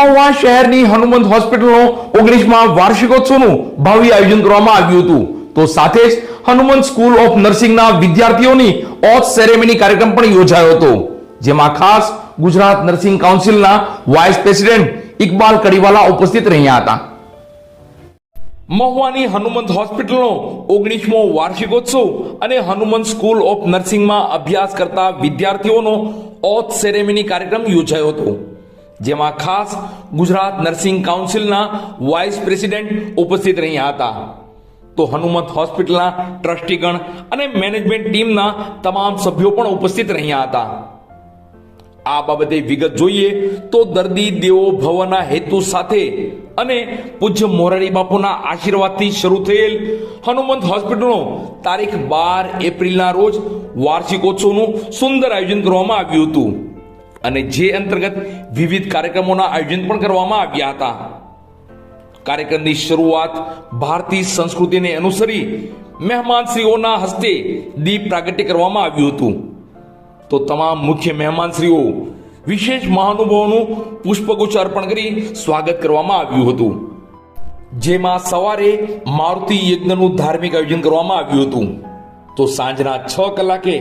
મહુવા શહેરની હનુમંત હોસ્પિટલનો ઓગણીસમાં વાર્ષિકોત્સવનું ભવ્ય આયોજન કરવામાં આવ્યું હતું. તો સાથે જ હનુમંત સ્કૂલ ઓફ નર્સિંગના વિદ્યાર્થીઓની ઓથ સેરેમની કાર્યક્રમ પણ યોજાયો હતો, જેમાં ખાસ ગુજરાત નર્સિંગ કાઉન્સિલના વાઇસ પ્રેસિડેન્ટ ઇકબાલ કડીવાલા ઉપસ્થિત રહ્યા હતા. મહુવાની હનુમંત હોસ્પિટલનો ઓગણીસમો વાર્ષિકોત્સવ અને હનુમંત સ્કૂલ ઓફ નર્સિંગમાં અભ્યાસ કરતા વિદ્યાર્થીઓનો ઓથ સેરેમની કાર્યક્રમ યોજાયો હતો. જેમાં ખાસ ગુજરાત નર્સિંગ કાઉન્સિલના વાઇસ પ્રેસિડેન્ટ ઉપસ્થિત રહ્યા હતા. તો હનુમંત હોસ્પિટલના ટ્રસ્ટીગણ અને મેનેજમેન્ટ ટીમના તમામ સભ્યો પણ ઉપસ્થિત રહ્યા હતા. આ બાબતે વિગત જોઈએ તો દર્દી દેવો ભવના હેતુ સાથે અને પૂજ્ય મોરારી બાપુના આશીર્વાદથી શરૂ થયેલ હનુમંત હોસ્પિટલનો તારીખ બાર એપ્રિલના રોજ વાર્ષિકોત્સવનું સુંદર આયોજન કરવામાં આવ્યું હતું. અને જે અંતર્ગત વિવિધ કાર્યક્રમોના આયોજન પણ કરવામાં આવ્યા હતા. કાર્યક્રમની શરૂઆત ભારતીય સંસ્કૃતિને અનુસરી મહેમાનશ્રીઓના હસ્તે દીપ પ્રાગટ્ય કરવામાં આવ્યું હતું. તો તમામ મુખ્ય મહેમાનશ્રીઓ વિશેષ મહાનુભાવોનું પુષ્પગુચ્છ અર્પણ કરી સ્વાગત કરવામાં આવ્યું હતું. જેમાં સવારે મારુતિ યજ્ઞનું ધાર્મિક આયોજન કરવામાં આવ્યું હતું. તો સાંજના છ કલાકે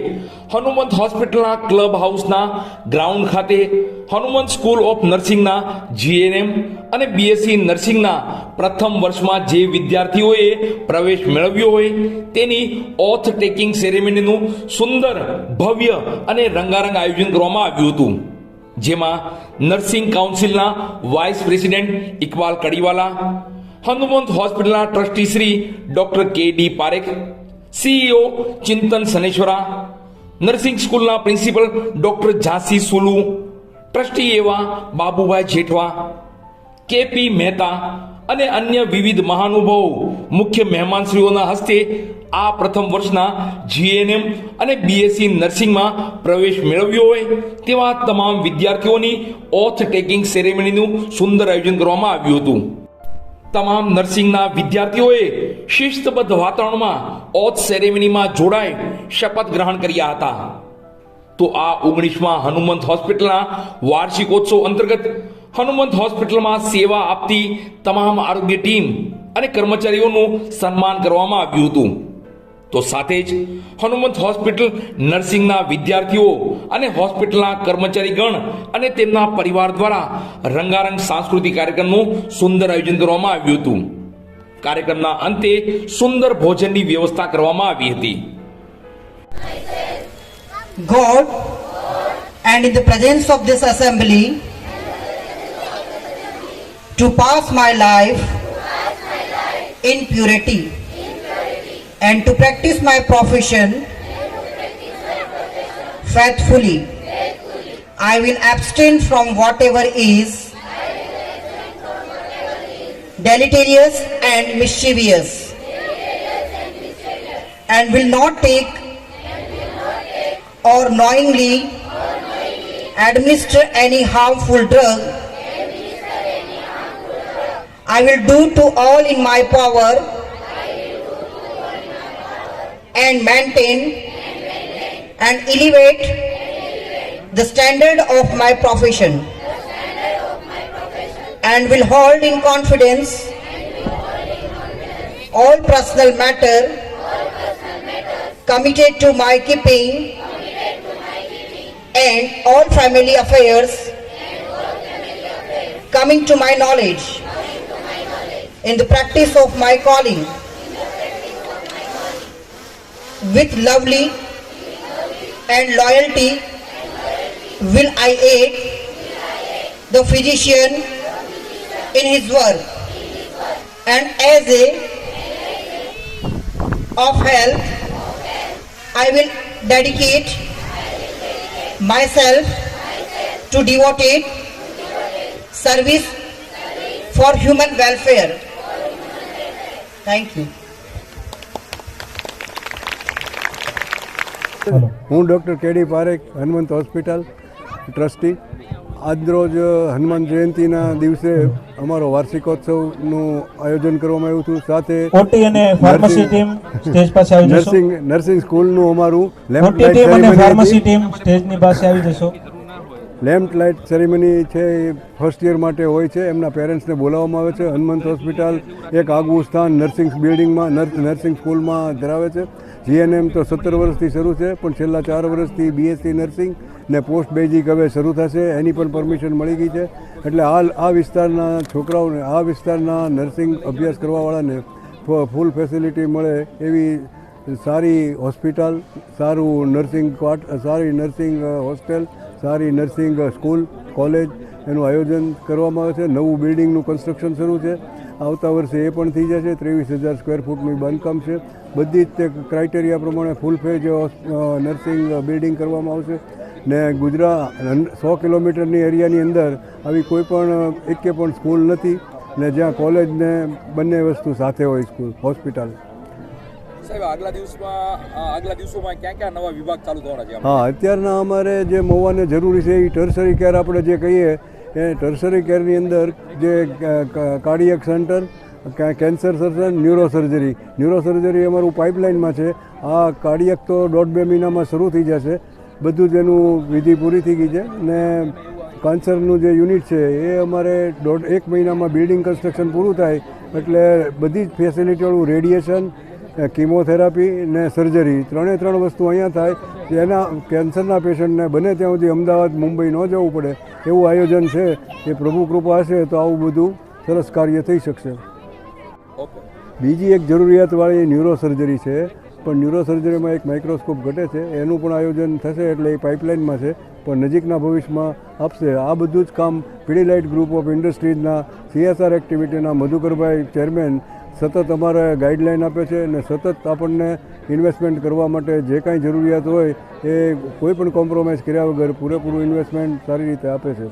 હનુમંત હોસ્પિટલના ક્લબ હાઉસના ગ્રાઉન્ડ ખાતે હનુમંત સ્કૂલ ઓફ નર્સિંગના જીએનએમ અને બીએસસી નર્સિંગના પ્રથમ વર્ષમાં જે વિદ્યાર્થીઓએ પ્રવેશ મેળવ્યો હોય તેની ઓથ ટેકિંગ સેરેમનીનું સુંદર ભવ્ય અને રંગારંગ આયોજન કરવામાં આવ્યું હતું. જેમાં નર્સિંગ કાઉન્સિલના વાઇસ પ્રેસિડેન્ટ ઇકબાલ કડીવાલા, હનુમંત હોસ્પિટલના trustee Shri doctor K D Parekh CEO Chintan Saneshwara nursing સ્કૂલના principal doctor Jhansi Sulu trustee એવા બાબુભાઈ જેઠવા કેપી મહેતા અને અન્ય વિવિધ મહાનુભાવો, મુખ્ય મહેમાનશ્રીઓના હસ્તે આ પ્રથમ વર્ષના જીએનએમ અને બીએસસી નર્સિંગમાં પ્રવેશ મેળવ્યો હોય તેવા તમામ વિદ્યાર્થીઓની ઓથ ટેકિંગ સેરેમનીનું સુંદર આયોજન કરવામાં આવ્યું હતું. તમામ નર્સિંગના વિદ્યાર્થીઓએ શિસ્તબદ્ધ વાતાવરણમાં ઓથ સેરેમનીમાં જોડાઈ શપથ ગ્રહણ કર્યા હતા. તો આ ઓગણીસમાં હનુમંત હોસ્પિટલના વાર્ષિકોત્સવ અંતર્ગત હનુમંત હોસ્પિટલમાં સેવા આપતી તમામ આરોગ્ય ટીમ અને કર્મચારીઓનું સન્માન કરવામાં આવ્યું હતું. તો સાથે જ હનુમંત હોસ્પિટલ નર્સિંગના વિદ્યાર્થીઓ અને હોસ્પિટલના કર્મચારીગણ અને તેમના પરિવાર દ્વારા રંગારંગ સાંસ્કૃતિક કાર્યક્રમનું સુંદર આયોજન કરવામાં આવ્યું હતું. કાર્યક્રમના અંતે સુંદર ભોજનની વ્યવસ્થા કરવામાં આવી હતી. God and in the presence of this assembly to pass my life in purity. And to practice my profession faithfully. I will abstain from whatever is deleterious and mischievous and will not take or knowingly administer any harmful drug, I will do to all in my power and maintain and elevate the standard of my profession and will hold in confidence all personal matter committed to my keeping and all family affairs coming to my knowledge in the practice of my calling with lovely and loyalty will I aid the physician in his work and as a of health I will dedicate myself to devoted service for human welfare. Thank you. હું doctor KD Parekh Hanumant hospital trustee. આજરોજ હનુમાન જયંતિના દિવસે અમારો વાર્ષિકોત્સવનું આયોજન કરવામાં આવ્યું હતું. સાથે nursing nursing સ્કૂલનું અમારું મોટી ટીમ અને ફાર્મસી લેમ્પ લાઇટ સેરેમની છે એ ફર્સ્ટ યર માટે હોય છે. એમના પેરેન્ટ્સને બોલાવવામાં આવે છે. હનુમંત હોસ્પિટલ એક આગવું સ્થાન નર્સિંગ બિલ્ડિંગમાં નર્સિંગ સ્કૂલમાં ધરાવે છે. જીએનએમ તો સત્તર વર્ષથી શરૂ છે, પણ છેલ્લા ચાર વર્ષથી બીએસસી નર્સિંગ ને પોસ્ટ બેઝિક હવે શરૂ થશે. એની પણ પરમિશન મળી ગઈ છે. એટલે હાલ આ વિસ્તારના છોકરાઓને, આ વિસ્તારના નર્સિંગ અભ્યાસ કરવાવાળાને ફૂલ ફેસિલિટી મળે એવી સારી હોસ્પિટલ, સારું નર્સિંગ ક્વાર્ટ, સારી નર્સિંગ હોસ્ટેલ સારી નર્સિંગ સ્કૂલ, કોલેજ એનું આયોજન કરવામાં આવે છે. નવું બિલ્ડિંગનું કન્સ્ટ્રક્શન શરૂ છે. આવતા વર્ષે એ પણ થઈ જશે. ત્રેવીસ હજાર સ્ક્વેર ફૂટનું બાંધકામ છે. બધી જ તે ક્રાઇટેરિયા પ્રમાણે ફૂલ ફેજ નર્સિંગ બિલ્ડિંગ કરવામાં આવશે. ને ગુજરાત સો કિલોમીટરની એરિયાની અંદર આવી કોઈ પણ એકે પણ સ્કૂલ નથી. ને જ્યાં કોલેજ ને બંને વસ્તુ સાથે હોય સ્કૂલ, હોસ્પિટલ. હા, અત્યારના અમારે જે મોવાને જરૂરી છે એ ટર્સરી કેર આપણે જે કહીએ, એ ટર્સરી કેરની અંદર જે cardiac centre cancer surgeon neurosurgery neurosurgery અમારું પાઇપલાઇનમાં છે. આ કાર્ડિયક તો દોઢ બે મહિનામાં શરૂ થઈ જશે. બધું જ એનું વિધિ પૂરી થઈ ગઈ છે. ને કેન્સરનું જે યુનિટ છે, એ અમારે દોઢ, એક મહિનામાં બિલ્ડિંગ કન્સ્ટ્રક્શન પૂરું થાય. એટલે બધી જ ફેસિલિટીવાળું રેડિયેશન કિમોથેરાપી ને સર્જરી ત્રણે ત્રણ વસ્તુ અહીંયા થાય એના કેન્સરના પેશન્ટને બને ત્યાં સુધી અમદાવાદ મુંબઈ ન જવું પડે એવું આયોજન છે એ પ્રભુ કૃપા હશે તો આવું બધું સરસ કાર્ય થઈ શકશે. બીજી એક જરૂરિયાતવાળી ન્યુરો સર્જરી છે પણ ન્યુરો સર્જરીમાં એક માઇક્રોસ્કોપ ઘટે છે એનું પણ આયોજન થશે એટલે એ પાઇપલાઇનમાં છે પણ નજીકના ભવિષ્યમાં આપશે. આ બધું જ કામ પીડીલાઇટ ગ્રુપ ઓફ ઇન્ડસ્ટ્રીઝના સીએસઆર એક્ટિવિટીના મધુકરભાઈ ચેરમેન સતત અમારે ગાઈડલાઇન આપે છે અને સતત આપણને ઇન્વેસ્ટમેન્ટ કરવા માટે જે કાંઈ જરૂરિયાત હોય એ કોઈ પણ કોમ્પ્રોમાઇઝ કર્યા વગર પૂરેપૂરું ઇન્વેસ્ટમેન્ટ સારી રીતે આપે છે.